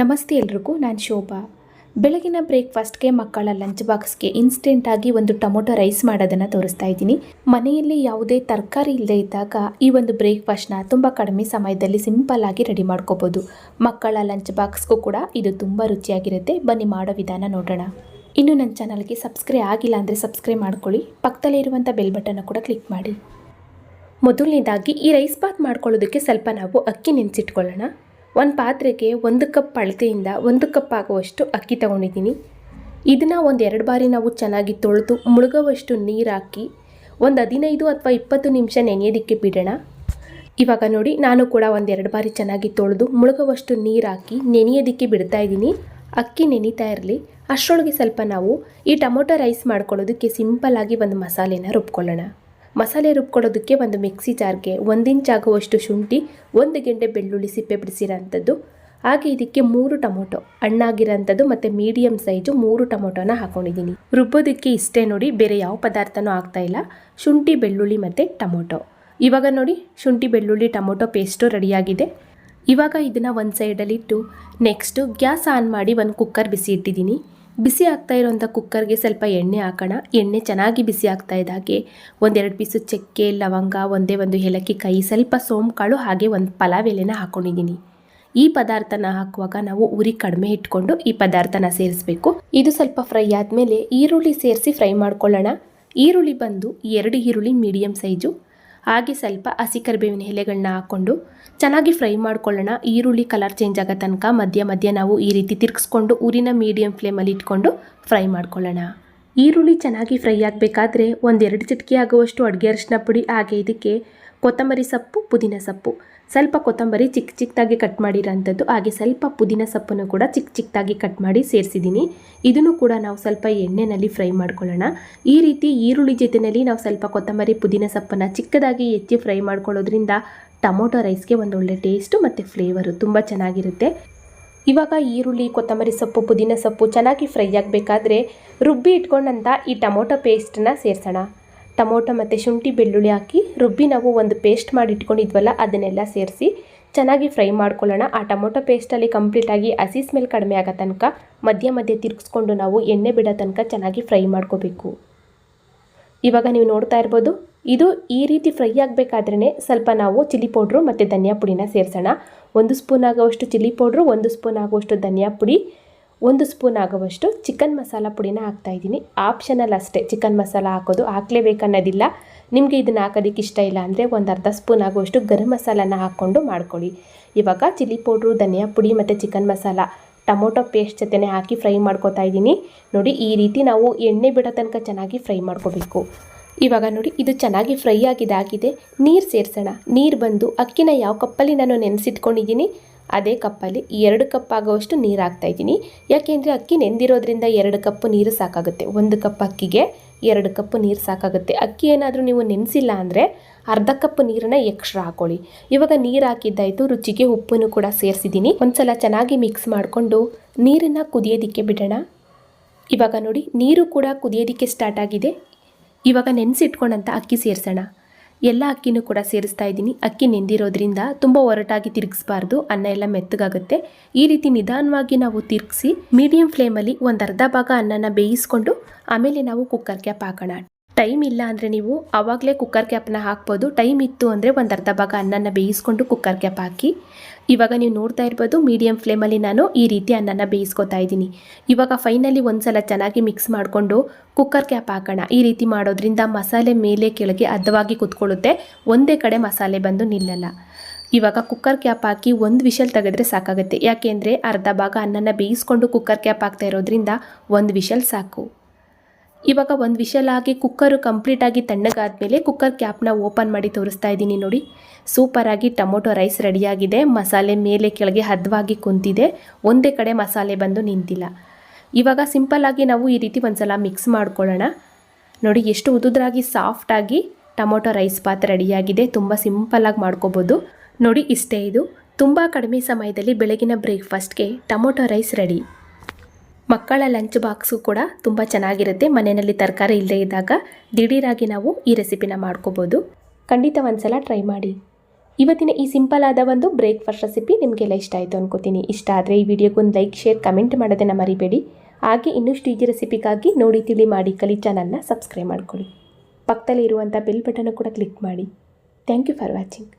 ನಮಸ್ತೆ ಎಲ್ರಿಗೂ, ನಾನು ಶೋಭಾ. ಬೆಳಗಿನ ಬ್ರೇಕ್ಫಾಸ್ಟ್ಗೆ ಮಕ್ಕಳ ಲಂಚ್ ಬಾಕ್ಸ್ಗೆ ಇನ್ಸ್ಟೆಂಟಾಗಿ ಒಂದು ಟೊಮೊಟೊ ರೈಸ್ ಮಾಡೋದನ್ನು ತೋರಿಸ್ತಾ ಇದ್ದೀನಿ. ಮನೆಯಲ್ಲಿ ಯಾವುದೇ ತರಕಾರಿ ಇಲ್ಲದೆ ಇದ್ದಾಗ ಈ ಒಂದು ಬ್ರೇಕ್ಫಾಸ್ಟ್ನ ತುಂಬ ಕಡಿಮೆ ಸಮಯದಲ್ಲಿ ಸಿಂಪಲ್ ಆಗಿ ರೆಡಿ ಮಾಡ್ಕೋಬೋದು. ಮಕ್ಕಳ ಲಂಚ್ ಬಾಕ್ಸ್ಗೂ ಕೂಡ ಇದು ತುಂಬ ರುಚಿಯಾಗಿರುತ್ತೆ. ಬನ್ನಿ ಮಾಡೋ ವಿಧಾನ ನೋಡೋಣ. ಇನ್ನು ನನ್ನ ಚಾನಲ್ಗೆ ಸಬ್ಸ್ಕ್ರೈಬ್ ಆಗಿಲ್ಲ ಅಂದರೆ ಸಬ್ಸ್ಕ್ರೈಬ್ ಮಾಡ್ಕೊಳ್ಳಿ. ಪಕ್ಕದಲ್ಲೇ ಇರುವಂಥ ಬೆಲ್ ಬಟನ್ನ ಕೂಡ ಕ್ಲಿಕ್ ಮಾಡಿ. ಮೊದಲನೇದಾಗಿ ಈ ರೈಸ್ ಬಾತ್ ಮಾಡ್ಕೊಳ್ಳೋದಕ್ಕೆ ಸ್ವಲ್ಪ ನಾವು ಅಕ್ಕಿ ನೆನೆಸಿಟ್ಕೊಳ್ಳೋಣ. ಒಂದು ಪಾತ್ರೆಗೆ ಒಂದು ಕಪ್ ಅಳತೆಯಿಂದ ಒಂದು ಕಪ್ ಆಗುವಷ್ಟು ಅಕ್ಕಿ ತಗೊಂಡಿದ್ದೀನಿ. ಇದನ್ನು ಒಂದು ಎರಡು ಬಾರಿ ನಾವು ಚೆನ್ನಾಗಿ ತೊಳೆದು ಮುಳುಗುವಷ್ಟು ನೀರು ಹಾಕಿ ಒಂದು ಹದಿನೈದು ಅಥವಾ ಇಪ್ಪತ್ತು ನಿಮಿಷ ನೆನೆಯೋದಕ್ಕೆ ಬಿಡೋಣ. ಇವಾಗ ನೋಡಿ, ನಾನು ಕೂಡ ಒಂದೆರಡು ಬಾರಿ ಚೆನ್ನಾಗಿ ತೊಳೆದು ಮುಳುಗುವಷ್ಟು ನೀರು ಹಾಕಿ ನೆನೆಯೋದಕ್ಕೆ ಬಿಡ್ತಾ ಇದ್ದೀನಿ. ಅಕ್ಕಿ ನೆನೀತಾ ಇರಲಿ. ಅಷ್ಟರೊಳಗೆ ಸ್ವಲ್ಪ ನಾವು ಈ ಟೊಮೊಟೊ ರೈಸ್ ಮಾಡ್ಕೊಳ್ಳೋದಕ್ಕೆ ಸಿಂಪಲ್ಲಾಗಿ ಒಂದು ಮಸಾಲೆನ ರುಬ್ಕೊಳ್ಳೋಣ. ಮಸಾಲೆ ರುಬ್ಕೊಳ್ಳೋದಕ್ಕೆ ಒಂದು ಮಿಕ್ಸಿ ಜಾರ್ಗೆ ಒಂದು ಇಂಚ್ ಆಗುವಷ್ಟು ಶುಂಠಿ, ಒಂದು ಗೆಂಡೆ ಬೆಳ್ಳುಳ್ಳಿ ಸಿಪ್ಪೆ ಬಿಡಿಸಿರೋಂಥದ್ದು. ಹಾಗೆ ಇದಕ್ಕೆ ಮೂರು ಟೊಮೊಟೊ, ಹಣ್ಣಾಗಿರೋಂಥದ್ದು ಮತ್ತು ಮೀಡಿಯಮ್ ಸೈಜು ಮೂರು ಟೊಮೊಟೊನ ಹಾಕೊಂಡಿದ್ದೀನಿ. ರುಬ್ಬೋದಕ್ಕೆ ಇಷ್ಟೇ ನೋಡಿ, ಬೇರೆ ಯಾವ ಪದಾರ್ಥನೂ ಇಲ್ಲ. ಶುಂಠಿ, ಬೆಳ್ಳುಳ್ಳಿ ಮತ್ತು ಟೊಮೊಟೊ. ಇವಾಗ ನೋಡಿ, ಶುಂಠಿ, ಬೆಳ್ಳುಳ್ಳಿ, ಟೊಮೊಟೊ ಪೇಸ್ಟು ರೆಡಿಯಾಗಿದೆ. ಇವಾಗ ಇದನ್ನು ಒಂದು ಸೈಡಲ್ಲಿಟ್ಟು ನೆಕ್ಸ್ಟು ಗ್ಯಾಸ್ ಆನ್ ಮಾಡಿ ಒಂದು ಕುಕ್ಕರ್ ಬಿಸಿ ಇಟ್ಟಿದ್ದೀನಿ. ಬಿಸಿ ಆಗ್ತಾ ಇರೋಂಥ ಕುಕ್ಕರ್ಗೆ ಸ್ವಲ್ಪ ಎಣ್ಣೆ ಹಾಕೋಣ. ಎಣ್ಣೆ ಚೆನ್ನಾಗಿ ಬಿಸಿ ಆಗ್ತಾ ಇದ್ದಾಗೆ. ಒಂದೆರಡು ಪೀಸು ಚಕ್ಕೆ, ಲವಂಗ, ಒಂದೇ ಒಂದು ಏಲಕ್ಕಿ ಕೈ, ಸ್ವಲ್ಪ ಸೋಂಕಾಳು ಹಾಗೆ ಒಂದು ಪಲಾವ್ ಎಲೆನ ಹಾಕ್ಕೊಂಡಿದ್ದೀನಿ ಈ ಪದಾರ್ಥನ ಹಾಕುವಾಗ ನಾವು ಉರಿ ಕಡಿಮೆ ಇಟ್ಕೊಂಡು ಈ ಪದಾರ್ಥನ ಸೇರಿಸಬೇಕು. ಇದು ಸ್ವಲ್ಪ ಫ್ರೈ ಆದಮೇಲೆ ಈರುಳ್ಳಿ ಸೇರಿಸಿ ಫ್ರೈ ಮಾಡ್ಕೊಳ್ಳೋಣ. ಈರುಳ್ಳಿ ಬಂದು ಎರಡು ಈರುಳ್ಳಿ ಮೀಡಿಯಮ್ ಸೈಜು. ಹಾಗೆ ಸ್ವಲ್ಪ ಹಸಿ ಕರಿಬೇವಿನ ಎಲೆಗಳನ್ನ ಹಾಕ್ಕೊಂಡು ಚೆನ್ನಾಗಿ ಫ್ರೈ ಮಾಡ್ಕೊಳ್ಳೋಣ. ಈರುಳ್ಳಿ ಕಲರ್ ಚೇಂಜ್ ಆಗೋ ತನಕ ಮಧ್ಯ ಮಧ್ಯ ನಾವು ಈ ರೀತಿ ತಿರ್ಗಿಸ್ಕೊಂಡು ಊರಿನ ಮೀಡಿಯಮ್ ಫ್ಲೇಮಲ್ಲಿ ಇಟ್ಕೊಂಡು ಫ್ರೈ ಮಾಡ್ಕೊಳ್ಳೋಣ. ಈರುಳ್ಳಿ ಚೆನ್ನಾಗಿ ಫ್ರೈ ಆಗಬೇಕಾದ್ರೆ ಒಂದೆರಡು ಚಿಟಿಕೆ ಆಗುವಷ್ಟು ಅಡುಗೆ ಅರಿಶಿನ ಪುಡಿ ಹಾಗೆ ಇದಕ್ಕೆ ಕೊತ್ತಂಬರಿ ಸೊಪ್ಪು, ಪುದೀನ ಸೊಪ್ಪು. ಸ್ವಲ್ಪ ಕೊತ್ತಂಬರಿ ಚಿಕ್ಕ ಚಿಕ್ಕದಾಗಿ ಕಟ್ ಮಾಡಿರೋಂಥದ್ದು. ಹಾಗೆ ಸ್ವಲ್ಪ ಪುದೀನ ಸೊಪ್ಪನ್ನು ಕೂಡ ಚಿಕ್ಕ ಚಿಕ್ಕದಾಗಿ ಕಟ್ ಮಾಡಿ ಸೇರಿಸಿದ್ದೀನಿ. ಇದನ್ನು ಕೂಡ ನಾವು ಸ್ವಲ್ಪ ಎಣ್ಣೆಯಲ್ಲಿ ಫ್ರೈ ಮಾಡ್ಕೊಳ್ಳೋಣ. ಈ ರೀತಿ ಈರುಳ್ಳಿ ಜೊತೆಯಲ್ಲಿ ನಾವು ಸ್ವಲ್ಪ ಕೊತ್ತಂಬರಿ, ಪುದೀನ ಸೊಪ್ಪನ್ನು ಚಿಕ್ಕದಾಗಿ ಹೆಚ್ಚಿ ಫ್ರೈ ಮಾಡ್ಕೊಳ್ಳೋದ್ರಿಂದ ಟೊಮೊಟೊ ರೈಸ್ಗೆ ಒಳ್ಳೆ ಟೇಸ್ಟು ಮತ್ತು ಫ್ಲೇವರು ತುಂಬ ಚೆನ್ನಾಗಿರುತ್ತೆ. ಇವಾಗ ಈರುಳ್ಳಿ, ಕೊತ್ತಂಬರಿ ಸೊಪ್ಪು, ಪುದೀನ ಸೊಪ್ಪು ಚೆನ್ನಾಗಿ ಫ್ರೈ ಆಗಬೇಕಾದ್ರೆ ರುಬ್ಬಿ ಇಟ್ಕೊಂಡಂಥ ಈ ಟೊಮೊಟೊ ಪೇಸ್ಟನ್ನ ಸೇರಿಸೋಣ. ಟೊಮೊಟೊ ಮತ್ತು ಶುಂಠಿ ಬೆಳ್ಳುಳ್ಳಿ ಹಾಕಿ ರುಬ್ಬಿ ನಾವು ಒಂದು ಪೇಸ್ಟ್ ಮಾಡಿ ಇಟ್ಕೊಂಡಿದ್ವಲ್ಲ, ಅದನ್ನೆಲ್ಲ ಸೇರಿಸಿ ಚೆನ್ನಾಗಿ ಫ್ರೈ ಮಾಡ್ಕೊಳ್ಳೋಣ. ಆ ಟೊಮೊಟೊ ಪೇಸ್ಟಲ್ಲಿ ಕಂಪ್ಲೀಟಾಗಿ ಹಸಿ ಸ್ಮೆಲ್ ಕಡಿಮೆ ಆಗೋ ತನಕ ಮಧ್ಯ ಮಧ್ಯೆ ತಿರುಗಿಸ್ಕೊಂಡು ನಾವು ಎಣ್ಣೆ ಬಿಡೋ ತನಕ ಚೆನ್ನಾಗಿ ಫ್ರೈ ಮಾಡ್ಕೋಬೇಕು. ಇವಾಗ ನೀವು ನೋಡ್ತಾ ಇರ್ಬೋದು, ಇದು ಈ ರೀತಿ ಫ್ರೈ ಆಗಬೇಕಾದ್ರೇ ಸ್ವಲ್ಪ ನಾವು ಚಿಲ್ಲಿ ಪೌಡ್ರು ಮತ್ತು ಧನಿಯಾ ಪುಡಿನ ಸೇರಿಸೋಣ. ಒಂದು ಸ್ಪೂನ್ ಆಗುವಷ್ಟು ಚಿಲ್ಲಿ ಪೌಡ್ರು, ಒಂದು ಸ್ಪೂನ್ ಆಗುವಷ್ಟು ಧನಿಯಾ ಪುಡಿ ಒಂದು ಸ್ಪೂನ್ ಆಗುವಷ್ಟು ಚಿಕನ್ ಮಸಾಲ ಪುಡಿನ ಹಾಕ್ತಾಯಿದ್ದೀನಿ ಆಪ್ಷನಲ್ ಅಷ್ಟೇ, ಚಿಕನ್ ಮಸಾಲ ಹಾಕೋದು ಹಾಕ್ಲೇಬೇಕನ್ನೋದಿಲ್ಲ. ನಿಮಗೆ ಇದನ್ನು ಹಾಕೋದಕ್ಕೆ ಇಷ್ಟ ಇಲ್ಲ ಅಂದರೆ ಒಂದು ಅರ್ಧ ಸ್ಪೂನ್ ಆಗುವಷ್ಟು ಗರಂ ಮಸಾಲಾನ ಹಾಕ್ಕೊಂಡು ಮಾಡ್ಕೊಳ್ಳಿ. ಇವಾಗ ಚಿಲ್ಲಿ ಪೌಡ್ರು, ಧನಿಯಾ ಪುಡಿ ಮತ್ತು ಚಿಕನ್ ಮಸಾಲ, ಟೊಮೊಟೊ ಪೇಸ್ಟ್ ಜೊತೆನೇ ಹಾಕಿ ಫ್ರೈ ಮಾಡ್ಕೊತಾ ಇದ್ದೀನಿ. ನೋಡಿ, ಈ ರೀತಿ ನಾವು ಎಣ್ಣೆ ಬಿಡೋ ತನಕ ಚೆನ್ನಾಗಿ ಫ್ರೈ ಮಾಡ್ಕೋಬೇಕು. ಇವಾಗ ನೋಡಿ, ಇದು ಚೆನ್ನಾಗಿ ಫ್ರೈ ಆಗಿದಾಗಿದೆ ನೀರು ಸೇರಿಸೋಣ. ನೀರು ಬಂದು, ಅಕ್ಕಿನ ಯಾವ ಕಪ್ಪಲ್ಲಿ ನಾನು ನೆನೆಸಿಟ್ಕೊಂಡಿದ್ದೀನಿ ಅದೇ ಕಪ್ಪಲ್ಲಿ ಎರಡು ಕಪ್ ಆಗೋವಷ್ಟು ನೀರು ಹಾಕ್ತಾಯಿದ್ದೀನಿ ಯಾಕೆಂದರೆ ಅಕ್ಕಿ ನೆಂದಿರೋದ್ರಿಂದ ಎರಡು ಕಪ್ಪು ನೀರು ಸಾಕಾಗುತ್ತೆ. ಒಂದು ಕಪ್ ಅಕ್ಕಿಗೆ ಎರಡು ಕಪ್ ನೀರು ಸಾಕಾಗುತ್ತೆ. ಅಕ್ಕಿ ಏನಾದರೂ ನೀವು ನೆನೆಸಿಲ್ಲ ಅಂದರೆ ಅರ್ಧ ಕಪ್ ನೀರನ್ನ ಎಕ್ಸ್ಟ್ರಾ ಹಾಕೊಳ್ಳಿ. ಇವಾಗ ನೀರು ಹಾಕಿದ್ದಾಯಿತು, ರುಚಿಗೆ ಉಪ್ಪನ್ನು ಕೂಡ ಸೇರಿಸಿದ್ದೀನಿ. ಒಂದ್ಸಲ ಚೆನ್ನಾಗಿ ಮಿಕ್ಸ್ ಮಾಡಿಕೊಂಡು ನೀರನ್ನು ಕುದಿಯೋದಕ್ಕೆ ಬಿಡೋಣ. ಇವಾಗ ನೋಡಿ, ನೀರು ಕೂಡ ಕುದಿಯೋದಕ್ಕೆ ಸ್ಟಾರ್ಟ್ ಆಗಿದೆ. ಇವಾಗ ನೆನೆಸಿಟ್ಕೊಂಡಂಥ ಅಕ್ಕಿ ಸೇರಿಸೋಣ. ಎಲ್ಲ ಅಕ್ಕಿನೂ ಕೂಡ ಸೇರಿಸ್ತಾ ಇದ್ದೀನಿ. ಅಕ್ಕಿ ನೆಂದಿರೋದ್ರಿಂದ ತುಂಬ ಒರಟಾಗಿ ತಿರುಗಿಸ್ಬಾರ್ದು. ಅನ್ನ ಎಲ್ಲ ಮೆತ್ತಗಾಗುತ್ತೆ. ಈ ರೀತಿ ನಿಧಾನವಾಗಿ ನಾವು ತಿರುಗಿಸಿ ಮೀಡಿಯಂ ಫ್ಲೇಮಲ್ಲಿ ಒಂದು ಅರ್ಧ ಭಾಗ ಅನ್ನನ ಬೇಯಿಸ್ಕೊಂಡು, ಆಮೇಲೆ ನಾವು ಕುಕ್ಕರ್ ಕ್ಯಾಪ್ ಹಾಕೋಣ. ಟೈಮ್ ಇಲ್ಲ ಅಂದರೆ ನೀವು ಆವಾಗಲೇ ಕುಕ್ಕರ್ ಕ್ಯಾಪ್ನ ಹಾಕ್ಬೋದು. ಟೈಮ್ ಇತ್ತು ಅಂದರೆ ಒಂದು ಅರ್ಧ ಭಾಗ ಅನ್ನನ ಬೇಯಿಸ್ಕೊಂಡು ಕುಕ್ಕರ್ ಕ್ಯಾಪ್ ಹಾಕಿ. ಇವಾಗ ನೀವು ನೋಡ್ತಾ ಇರ್ಬೋದು ಮೀಡಿಯಂ ಫ್ಲೇಮಲ್ಲಿ ನಾನು ಈ ರೀತಿ ಅನ್ನನ ಬೇಯಿಸ್ಕೊತಾ ಇದ್ದೀನಿ. ಇವಾಗ ಫೈನಲಿ ಒಂದು ಸಲ ಚೆನ್ನಾಗಿ ಮಿಕ್ಸ್ ಮಾಡಿಕೊಂಡು ಕುಕ್ಕರ್ ಕ್ಯಾಪ್ ಹಾಕೋಣ. ಈ ರೀತಿ ಮಾಡೋದ್ರಿಂದ ಮಸಾಲೆ ಮೇಲೆ ಕೆಳಗೆ ಅದ್ದವಾಗಿ ಕುತ್ಕೊಳ್ಳುತ್ತೆ. ಒಂದೇ ಕಡೆ ಮಸಾಲೆ ಬಂದು ನಿಲ್ಲಲ್ಲ. ಇವಾಗ ಕುಕ್ಕರ್ ಕ್ಯಾಪ್ ಹಾಕಿ ಒಂದು ವಿಷಲ್ ತೆಗೆದ್ರೆ ಸಾಕಾಗುತ್ತೆ. ಯಾಕೆಂದರೆ ಅರ್ಧ ಭಾಗ ಅನ್ನನ ಬೇಯಿಸ್ಕೊಂಡು ಕುಕ್ಕರ್ ಕ್ಯಾಪ್ ಹಾಕ್ತಾ ಇರೋದ್ರಿಂದ ಒಂದು ವಿಷಲ್ ಸಾಕು. ಇವಾಗ ಒಂದು ವಿಷಲ್ ಆಗಿ ಕುಕ್ಕರು ಕಂಪ್ಲೀಟಾಗಿ ತಣ್ಣಗಾದ್ಮೇಲೆ ಕುಕ್ಕರ್ ಕ್ಯಾಪ್ನ ಓಪನ್ ಮಾಡಿ ತೋರಿಸ್ತಾ ಇದ್ದೀನಿ ನೋಡಿ. ಸೂಪರಾಗಿ ಟೊಮೊಟೊ ರೈಸ್ ರೆಡಿಯಾಗಿದೆ ಮಸಾಲೆ ಮೇಲೆ ಕೆಳಗೆ ಹದವಾಗಿ ಕುಂತಿದೆ. ಒಂದೇ ಕಡೆ ಮಸಾಲೆ ಬಂದು ನಿಂತಿಲ್ಲ. ಇವಾಗ ಸಿಂಪಲ್ಲಾಗಿ ನಾವು ಈ ರೀತಿ ಒಂದ್ಸಲ ಮಿಕ್ಸ್ ಮಾಡ್ಕೊಳ್ಳೋಣ. ನೋಡಿ, ಎಷ್ಟು ಉದುದ್ರಾಗಿ ಸಾಫ್ಟಾಗಿ ಟೊಮೊಟೊ ರೈಸ್ ಬಾತ್ ರೆಡಿಯಾಗಿದೆ ತುಂಬ ಸಿಂಪಲ್ಲಾಗಿ ಮಾಡ್ಕೋಬೋದು. ನೋಡಿ, ಇಷ್ಟೇ ಇದು. ತುಂಬ ಕಡಿಮೆ ಸಮಯದಲ್ಲಿ ಬೆಳಗಿನ ಬ್ರೇಕ್ಫಾಸ್ಟ್ಗೆ ಟೊಮೊಟೊ ರೈಸ್ ರೆಡಿ ಮಕ್ಕಳ ಲಂಚ್ ಬಾಕ್ಸು ಕೂಡ ತುಂಬ ಚೆನ್ನಾಗಿರುತ್ತೆ. ಮನೆಯಲ್ಲಿ ತರಕಾರಿ ಇಲ್ಲದೆ ಇದ್ದಾಗ ದಿಢೀರಾಗಿ ನಾವು ಈ ರೆಸಿಪಿನ ಮಾಡ್ಕೋಬೋದು. ಖಂಡಿತ ಒಂದ್ಸಲ ಟ್ರೈ ಮಾಡಿ. ಇವತ್ತಿನ ಈ ಸಿಂಪಲ್ ಆದ ಒಂದು ಬ್ರೇಕ್ಫಾಸ್ಟ್ ರೆಸಿಪಿ ನಿಮಗೆಲ್ಲ ಇಷ್ಟ ಆಯಿತು ಅನ್ಕೋತೀನಿ. ಇಷ್ಟ ಆದರೆ ಈ ವಿಡಿಯೋಗೆ ಒಂದು ಲೈಕ್, ಶೇರ್, ಕಮೆಂಟ್ ಮಾಡೋದನ್ನು ಮರಿಬೇಡಿ. ಹಾಗೆ ಇನ್ನಷ್ಟು ಈಜಿ ರೆಸಿಪಿಗಾಗಿ ನೋಡಿ, ತಿಳಿ ಮಾಡಿ, ಕಲಿ ಚಾನಲ್ನ ಸಬ್ಸ್ಕ್ರೈಬ್ ಮಾಡ್ಕೊಳ್ಳಿ. ಪಕ್ಕದಲ್ಲಿ ಇರುವಂಥ ಬೆಲ್ ಬಟನ್ ಕೂಡ ಕ್ಲಿಕ್ ಮಾಡಿ. Thank you for watching.